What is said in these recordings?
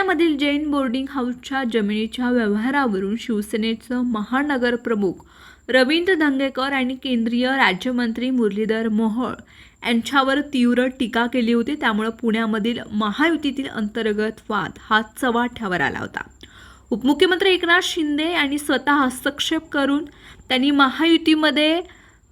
पुण्यामधील जैन बोर्डिंग हाऊसच्या जमिनीच्या व्यवहारावरून शिवसेनेचं महानगर प्रमुख रवींद्र धंगेकर आणि केंद्रीय राज्यमंत्री मुरलीधर मोहोळ यांच्यावर तीव्र टीका केली होती. त्यामुळे पुण्यामधील महायुतीतील अंतर्गत वाद हा चव्हाट्यावर आला होता. उपमुख्यमंत्री एकनाथ शिंदे यांनी स्वतः हस्तक्षेप करून त्यांनी महायुतीमध्ये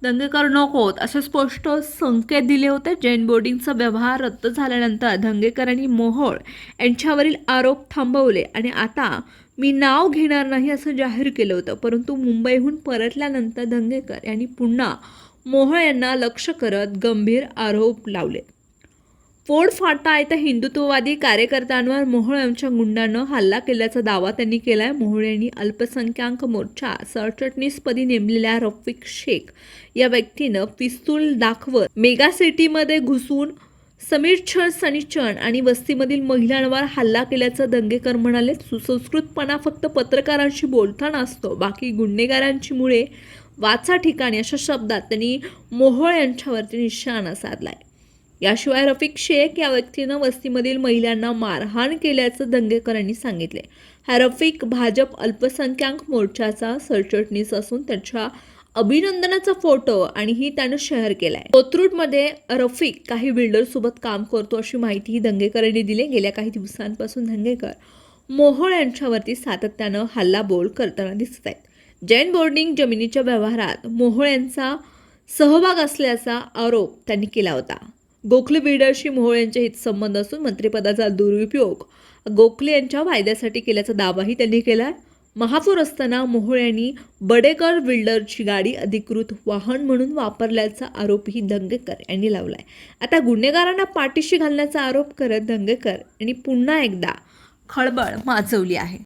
दंगेकर नकोत असे स्पष्ट संकेत दिले होते. जैन बोर्डिंगचा व्यवहार रद्द झाल्यानंतर धंगेकरांनी मोहोळ यांच्यावरील आरोप थांबवले. आणि आता मी नाव घेणार नाही असं जाहीर केलं होतं. परंतु मुंबईहून परतल्यानंतर धंगेकर यांनी पुन्हा मोहोळ यांना लक्ष करत गंभीर आरोप लावले. फोड फाटा तर हिंदुत्ववादी कार्यकर्त्यांवर मोहोळ यांच्या गुंडानं हल्ला केल्याचा दावा त्यांनी केलाय. मोहोळ यांनी अल्पसंख्याक मोर्चा सरचटणीसपदी नेमलेल्या रफिक शेख या व्यक्तीनं पिस्तूल दाखवत मेगा सिटीमध्ये घुसून समीर छळ सनीचण आणि वस्तीमधील महिलांवर हल्ला केल्याचं दंगेकर म्हणाले. सुसंस्कृतपणा फक्त पत्रकारांशी बोलताना असतो बाकी गुन्हेगारांची मुळे वाचा ठिकाणी अशा शब्दात त्यांनी मोहोळ यांच्यावरती निशाणा साधलाय. याशिवाय रफिक शेख या व्यक्तीनं वस्तीमधील महिलांना मारहाण केल्याचं दंगेकरांनी सांगितले. हा रफिक भाजप अल्पसंख्याक मोर्चाचा सरचिटणीस असून त्याच्या अभिनंदनाचा फोटो आणि ही त्यानं शेअर केलाय. कोथरूडमध्ये रफिक काही बिल्डरसोबत काम करतो अशी माहितीही दंगेकरांनी दिली. गेल्या काही दिवसांपासून दंगेकर मोहोळ यांच्यावरती सातत्यानं हल्लाबोल करताना दिसत आहेत. जैन बोर्डिंग जमिनीच्या व्यवहारात मोहोळ यांचा सहभाग असल्याचा आरोप त्यांनी केला होता. गोखले बिल्डरशी मोहोळ यांचे हितसंबंध असून मंत्रिपदाचा दुरुपयोग गोखले यांच्या फायद्यासाठी केल्याचा दावाही त्यांनी केला महापौर असताना मोहोळ यांनी बडेकर बिल्डरची गाडी अधिकृत वाहन म्हणून वापरल्याचा आरोपही दंगेकर यांनी लावलाय. आता गुन्हेगारांना पाठीशी घालण्याचा आरोप करत दंगेकर यांनी पुन्हा एकदा खळबळ माजवली आहे.